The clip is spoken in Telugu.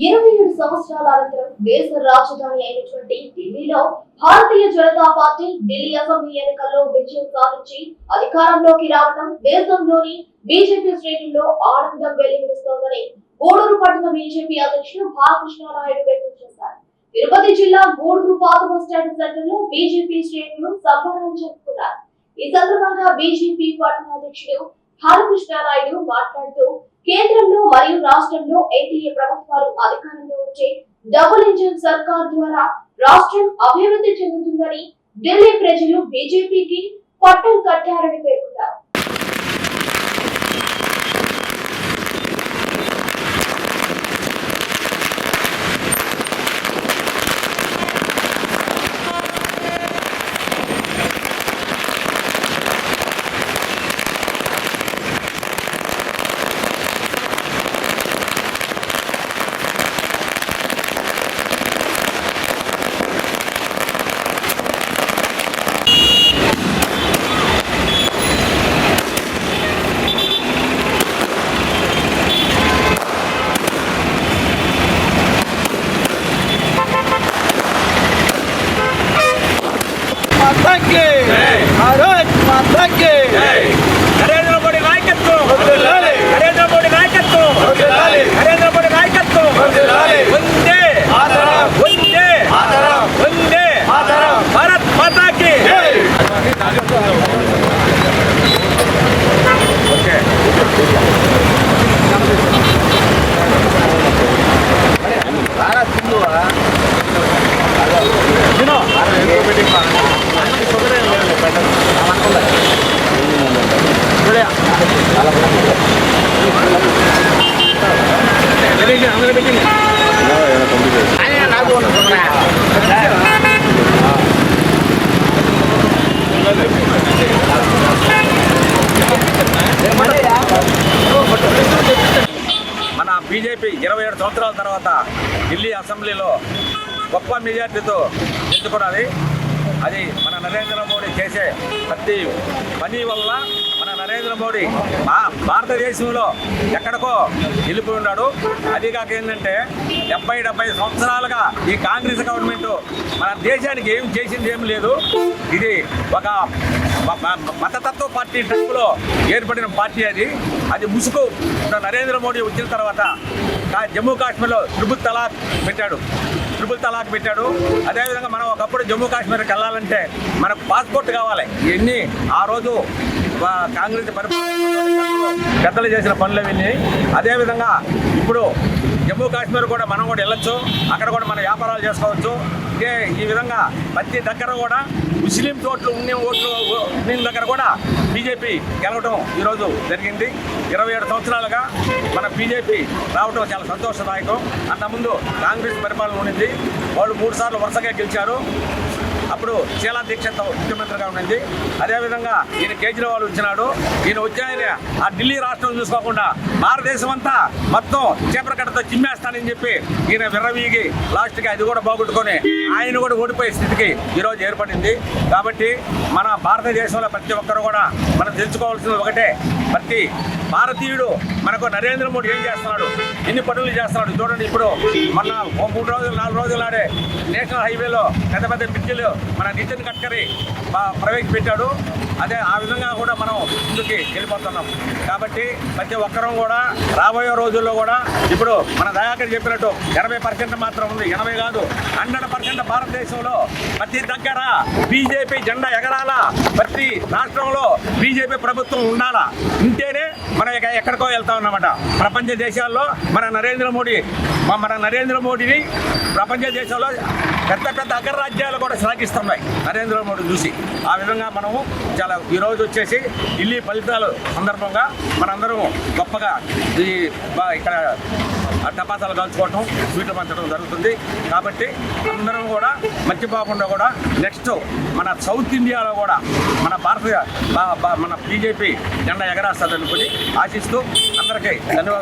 ఇరవై ఏడు సంవత్సరాల అనంతరం దేశ రాజధాని అయినటువంటి ఢిల్లీలో భారతీయ జనతా పార్టీ ఢిల్లీ అసెంబ్లీ ఎన్నికల్లో విజయం సాధించి అధికారంలోకి రావడం దేశంలోని బీజేపీ శ్రేణుల్లో ఆనందం వెల్లివిరుస్తోందని గూడూరు పట్టణ బీజేపీ అధ్యక్షుడు బాలకృష్ణారాయుడు వ్యక్తం చేశారు. తిరుపతి జిల్లా గూడూరు పాత బస్టాండ్ సెంటర్లో బీజేపీ శ్రేణులు సంబరాలు జరుపుకున్నారు. ఈ సందర్భంగా బీజేపీ పట్టణ అధ్యక్షుడు బాలకృష్ణారాయుడు మాట్లాడుతూ కేంద్రంలో మరియు రాష్ట్రంలో ఎన్డీఏ ప్రభుత్వాలు అధికారంలో వచ్చే డబుల్ ఇంజిన్ సర్కార్ ద్వారా రాష్ట్రం అభివృద్ధి చెందుతుందని ఢిల్లీ ప్రజలు బీజేపీకి పట్టం కట్టారని పేర్కొన్నారు. Tranquil. మన బీజేపీ ఇరవై ఏడు సంవత్సరాల తర్వాత ఢిల్లీ అసెంబ్లీలో గొప్ప మెజార్టీతో ఎంచుకున్నది అది మన నరేంద్ర మోడీ చేసే ప్రతి పని వల్ల మన నరేంద్ర మోడీ భారతదేశంలో ఎక్కడికో నిలిపి ఉన్నాడు. అది కాక ఏంటంటే డెబ్బై డెబ్బై సంవత్సరాలుగా ఈ కాంగ్రెస్ గవర్నమెంట్ మన దేశానికి ఏం చేసింది ఏం లేదు. ఇది ఒక మ- మ- మతతత్వ పార్టీ టైపులో ఏర్పడిన పార్టీ అది. అది ముసుగు నరేంద్ర మోడీ వచ్చిన తర్వాత జమ్మూ కాశ్మీర్లో త్రిబుల్ తలాక్ పెట్టాడు. ట్రిపుల్ తలాక్ పెట్టాడు. అదేవిధంగా మనం ఒకప్పుడు జమ్మూ కాశ్మీర్కి వెళ్ళాలంటే మనకు పాస్పోర్ట్ కావాలి. ఇవన్నీ ఆ రోజు కాంగ్రెస్ పరిపాలన పెద్దలు చేసిన పనులు అవన్నీ అదేవిధంగా ఇప్పుడు జమ్మూ కాశ్మీర్ కూడా మనం కూడా వెళ్ళొచ్చు. అక్కడ కూడా మన వ్యాపారాలు చేసుకోవచ్చు. ఇదే ఈ విధంగా ప్రతి దగ్గర కూడా ముస్లిం ఓట్లు ఉన్న ఓట్లు ఉన్న దగ్గర కూడా బీజేపీ గెలవడం ఈరోజు జరిగింది. ఇరవై ఏడు సంవత్సరాలుగా మన బీజేపీ రావడం చాలా సంతోషదాయకం. అంతకుముందు కాంగ్రెస్ పరిపాలన ఉండింది. వాళ్ళు మూడు సార్లు వరుసగా గెలిచారు. అప్పుడు శీలా దీక్షతో ముఖ్యమంత్రిగా ఉండింది. అదేవిధంగా ఈయన కేజ్రీవాల్ వచ్చినాడు. ఈయన వచ్చాయని ఆ ఢిల్లీ రాష్ట్రం చూసుకోకుండా భారతదేశం అంతా మొత్తం చీపరకట్టతో చిమ్మేస్తానని చెప్పి ఈయన విర్రవీగి లాస్ట్కి అది కూడా బాగుట్టుకొని ఆయన కూడా ఓడిపోయే స్థితికి ఈరోజు ఏర్పడింది. కాబట్టి మన భారతదేశంలో ప్రతి ఒక్కరు కూడా మనం తెలుసుకోవాల్సింది ఒకటే. ప్రతి భారతీయుడు మనకు నరేంద్ర మోడీ ఏం చేస్తున్నాడు? ఎన్ని పనులు చేస్తున్నాడు? చూడండి ఇప్పుడు మొన్న ఓ మూడు రోజులు నాలుగు రోజులు నాడే నేషనల్ హైవేలో పెద్ద పెద్ద బ్రిడ్జిలు మన నితిన్ గడ్కరీ ప్రవేశపెట్టాడు. అదే ఆ విధంగా కూడా మనం ముందుకి వెళ్ళిపోతున్నాం. కాబట్టి ప్రతి ఒక్కరం కూడా రాబోయే రోజుల్లో కూడా ఇప్పుడు మన దయాకర్ చెప్పినట్టు ఎనభై పర్సెంట్ మాత్రం ఉంది. ఎనభై కాదు. హండ్రెడ్ పర్సెంట్ భారతదేశంలో ప్రతి దగ్గర బీజేపీ జెండా ఎగరాల? ప్రతి రాష్ట్రంలో బీజేపీ ప్రభుత్వం ఉండాలా? ఉంటేనే మనం ఇక ఎక్కడికో వెళ్తా ఉన్నమాట. ప్రపంచ దేశాల్లో మన నరేంద్ర మోడీ మన నరేంద్ర మోడీని ప్రపంచ దేశాల్లో పెద్ద పెద్ద అగ్రరాజ్యాలు కూడా శ్లాఘిస్తున్నాయి నరేంద్ర మోడీ చూసి. ఆ విధంగా మనము చాలా ఈరోజు వచ్చేసి ఢిల్లీ ఫలితాలు సందర్భంగా మనందరం గొప్పగా ఈ ఇక్కడ టపాసాలు కాల్చుకోవటం స్వీట్లు పంచడం జరుగుతుంది. కాబట్టి అందరం కూడా మర్చిపోకుండా కూడా నెక్స్ట్ మన సౌత్ ఇండియాలో కూడా మన భారత బా- మన బీజేపీ జెండా ఎగరేస్తుంది అనుకుని ఆశిస్తూ అందరికీ ధన్యవాదాలు.